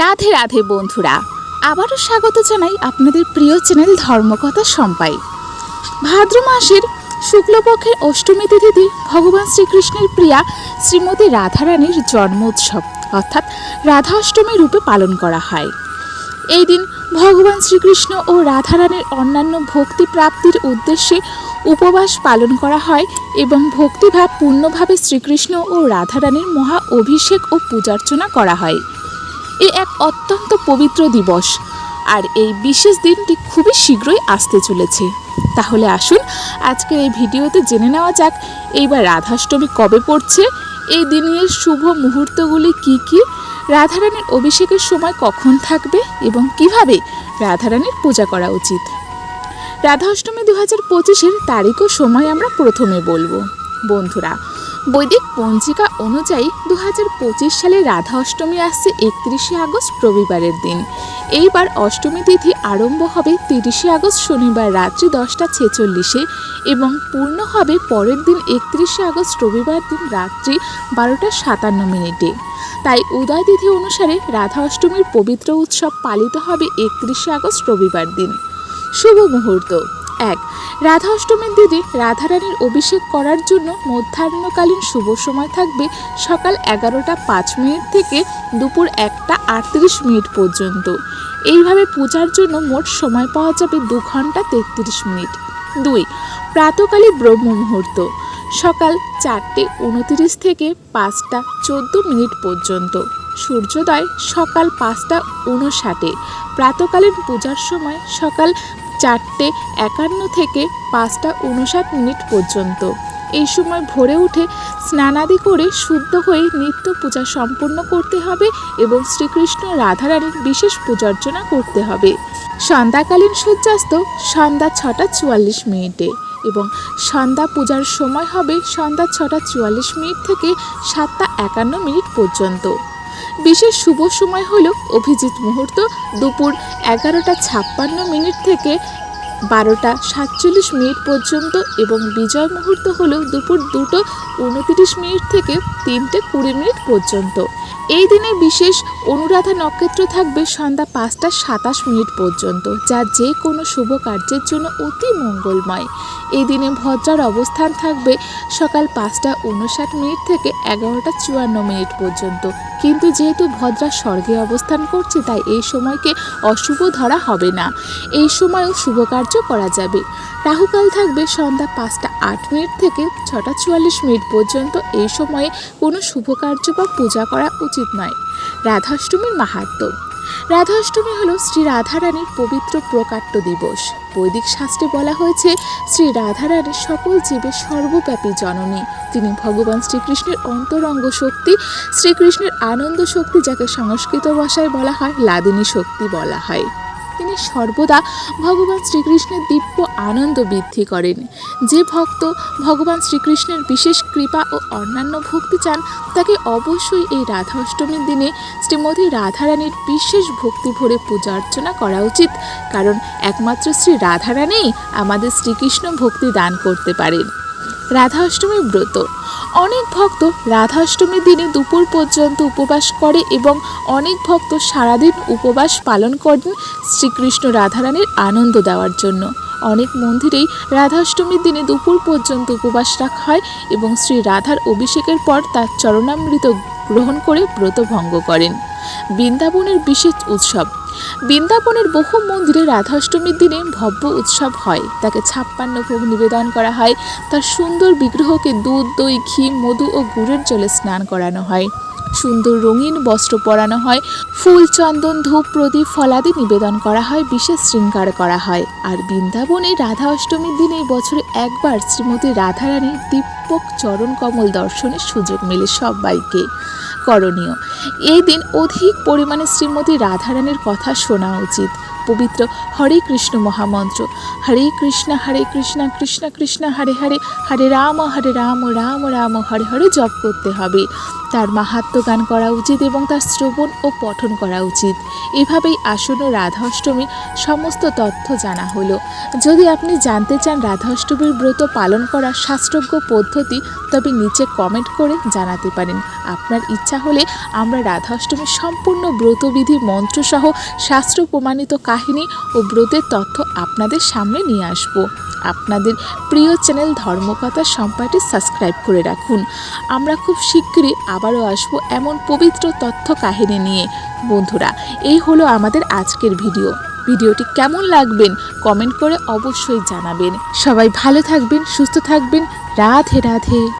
রাধে রাধে বন্ধুরা, আবারও স্বাগত জানাই আপনাদের প্রিয় চ্যানেল ধর্মকথা সম্পাই। ভাদ্র মাসের শুক্লপক্ষের অষ্টমী তিথিতে ভগবান শ্রীকৃষ্ণের প্রিয়া শ্রীমতী রাধারানীর জন্ম উৎসব, অর্থাৎ রাধা অষ্টমী রূপে পালন করা হয়। এই দিন ভগবান শ্রীকৃষ্ণ ও রাধারানীর অন্যান্য ভক্তি প্রাপ্তির উদ্দেশ্যে উপবাস পালন করা হয় এবং ভক্তিভাব পূর্ণভাবে শ্রীকৃষ্ণ ও রাধারানীর মহা অভিষেক ও পূজার্চনা করা হয়। এ এক অত্যন্ত পবিত্র দিবস। আর এই বিশেষ দিনটি খুবই শীঘ্রই আসতে চলেছে। তাহলে আসুন, আজকের এই ভিডিওতে জেনে নেওয়া যাক, এইবার রাধাষ্টমী কবে পড়ছে, এই দিনের শুভ মুহূর্তগুলি কি কি, রাধারানীর অভিষেকের সময় কখন থাকবে এবং কীভাবে রাধারানীর পূজা করা উচিত। রাধা অষ্টমী দু হাজার পঁচিশের তারিখ ও সময় আমরা প্রথমে বলব। বন্ধুরা বৈদিক পঞ্জিকা অনুযায়ী দু হাজার পঁচিশ সালে রাধা অষ্টমী আসছে একত্রিশে আগস্ট রবিবারের দিন। এইবার অষ্টমী তিথি আরম্ভ হবে তিরিশে আগস্ট শনিবার রাত্রি দশটা ছেচল্লিশে এবং পূর্ণ হবে পরের দিন একত্রিশে আগস্ট রবিবার দিন রাত্রি বারোটা সাতান্ন মিনিটে। তাই উদয় তিথি অনুসারে রাধা অষ্টমীর পবিত্র উৎসব পালিত হবে একত্রিশে আগস্ট রবিবার দিন। শুভ মুহূর্ত। এক। রাধা অষ্টমীর দিনে রাধারানীর অভিষেক করার জন্য মধ্যাহ্নকালীন শুভ সময় থাকবে সকাল এগারোটা পাঁচ মিনিট থেকে দুপুর একটা আটত্রিশ মিনিট পর্যন্ত। এইভাবে পূজার জন্য মোট সময় পাওয়া যাবে দু ঘণ্টা তেত্রিশ মিনিট। দুই, প্রাতকালী ব্রহ্ম মুহূর্ত। সকাল চারটে উনতিরিশ থেকে পাঁচটা চোদ্দ মিনিট পর্যন্ত। সূর্যোদয় সকাল পাঁচটা উনষাটে। প্রাতকালীন পূজার সময় সকাল চারটে একান্ন থেকে পাঁচটা উনষাট মিনিট পর্যন্ত। এই সময় ভোরে উঠে স্নানাদি করে শুদ্ধ হয়ে নিত্য পূজা সম্পন্ন করতে হবে এবং শ্রীকৃষ্ণ রাধারানীর বিশেষ পূজার্চনা করতে হবে। সন্ধ্যাকালীন সূর্যাস্ত সন্ধ্যা ছটা চুয়াল্লিশ মিনিটে এবং সন্ধ্যা পূজার সময় হবে সন্ধ্যা ছটা চুয়াল্লিশ মিনিট থেকে সাতটা একান্ন মিনিট পর্যন্ত। বিশেষ শুভ সময় হলো অভিজিৎ মুহূর্ত দুপুর এগারোটা ছাপ্পান্ন মিনিট থেকে বারোটা সাতচল্লিশ মিনিট পর্যন্ত এবং বিজয় মুহূর্ত হল দুপুর দুটো উনতিরিশ মিনিট থেকে তিনটে কুড়ি মিনিট পর্যন্ত। এই দিনে বিশেষ অনুরাধা নক্ষত্র থাকবে সন্ধ্যা পাঁচটা সাতাশ মিনিট পর্যন্ত, যা যে কোনো শুভ কার্যের জন্য অতি মঙ্গলময়। এই দিনে ভদ্রার অবস্থান থাকবে সকাল পাঁচটা উনষাট মিনিট থেকে এগারোটা চুয়ান্ন মিনিট পর্যন্ত। কিন্তু যেহেতু ভদ্রা স্বর্গে অবস্থান করছে, তাই এই সময়কে অশুভ ধরা হবে না। এই সময়ও শুভ কার্য করা যাবে। রাহুকাল থাকবে সন্ধ্যা পাঁচটা আট মিনিট থেকে ছটা চুয়াল্লিশ মিনিট পর্যন্ত। এই সময়ে কোনো শুভ কার্য বা পূজা করা উচিত নয়। রাধাষ্টমীর মাহাত্ম্য রাধাষ্টমী হল শ্রী রাধারানীর পবিত্র প্রকাট্য দিবস। বৈদিক শাস্ত্রে বলা হয়েছে, শ্রী রাধারানীর সকল জীবের সর্বব্যাপী জননী। তিনি ভগবান শ্রীকৃষ্ণের অন্তরঙ্গ শক্তি, শ্রীকৃষ্ণের আনন্দ শক্তি যাকে সংস্কৃত ভাষায় বলা হয়, লাদিনী শক্তি বলা হয়। তিনি সর্বদা ভগবান শ্রীকৃষ্ণের দিব্য আনন্দ বৃদ্ধি করেন। যে ভক্ত ভগবান শ্রীকৃষ্ণের বিশেষ কৃপা ও অন্যান্য ভক্তি চান, তাকে অবশ্যই এই রাধা অষ্টমীর দিনে শ্রীমতী রাধারানীর বিশেষ ভক্তি ভরে পূজা অর্চনা করা উচিত। কারণ একমাত্র শ্রী রাধারানীই আমাদের শ্রীকৃষ্ণ ভক্তি দান করতে পারেন। রাধা অষ্টমী ব্রত। অনেক ভক্ত রাধা অষ্টমীর দিনে দুপুর পর্যন্ত উপবাস করে এবং অনেক ভক্ত সারাদিন উপবাস পালন করেন শ্রীকৃষ্ণ রাধারানীর আনন্দ দেওয়ার জন্য। অনেক মন্দিরেই রাধাষ্টমীর দিনে দুপুর পর্যন্ত উপবাস রাখা হয় এবং শ্রী রাধার অভিষেকের পর তার চরণামৃত গ্রহণ করে ব্রত ভঙ্গ করেন। বৃন্দাবনের বিশেষ উৎসব বৃন্দাবনের বহু মন্দিরে রাধাষ্টমীর দিনে ভব্য উৎসব হয়। তাকে ছাপ্পান্ন ভোগ নিবেদন করা হয়। তার সুন্দর বিগ্রহকে দুধ, দই, ঘি, মধু ও গুড়ের জলে স্নান করানো হয়। সুন্দর রঙিন বস্ত্র পরানো হয়। ফুল, চন্দন, ধূপ, প্রদীপ ফলাদি নিবেদন করা হয়, বিশেষ শৃঙ্গার করা হয়। আর বৃন্দাবনে রাধা অষ্টমীর দিনে বছরে একবার শ্রীমতী রাধারানীর দীপক চরণ কমল দর্শনের সুযোগ মেলে সবাইকে। করণীয়। এই দিন অধিক পরিমাণে শ্রীমতী রাধারানীর কথা শোনা উচিত। পবিত্র হরে কৃষ্ণ মহামন্ত্র। হরে কৃষ্ণ হরে কৃষ্ণ কৃষ্ণ কৃষ্ণ, হরে হরে হরে রাম হরে রাম রাম রাম, হরে হরে জপ করতে হবে। তার মাহাত্ম গান করা উচিত এবং তার শ্রবণ ও পঠন করা উচিত। এভাবেই আসন্ন রাধা অষ্টমীর সমস্ত তথ্য জানা হলো। যদি আপনি জানতে চান রাধা অষ্টমীর ব্রত পালন করার শাস্ত্রজ্ঞ পদ্ধতি, তবে নিচে কমেন্ট করে জানাতে পারেন। আপনার ইচ্ছা হলে আমরা রাধা অষ্টমীর সম্পূর্ণ ব্রতবিধি মন্ত্রসহ শাস্ত্র প্রমাণিত কাহিনী ও ব্রতের তথ্য আপনাদের সামনে নিয়ে আসব। আপনাদের প্রিয় চ্যানেল ধর্মকথা সম্পাটি সাবস্ক্রাইব করে রাখুন। আমরা খুব শীঘ্রই আবারও আসব এমন পবিত্র তথ্য কাহিনী নিয়ে। বন্ধুরা, এই হলো আমাদের আজকের ভিডিও। ভিডিওটি কেমন লাগবেন কমেন্ট করে অবশ্যই জানাবেন। সবাই ভালো থাকবেন, সুস্থ থাকবেন। রাধে রাধে।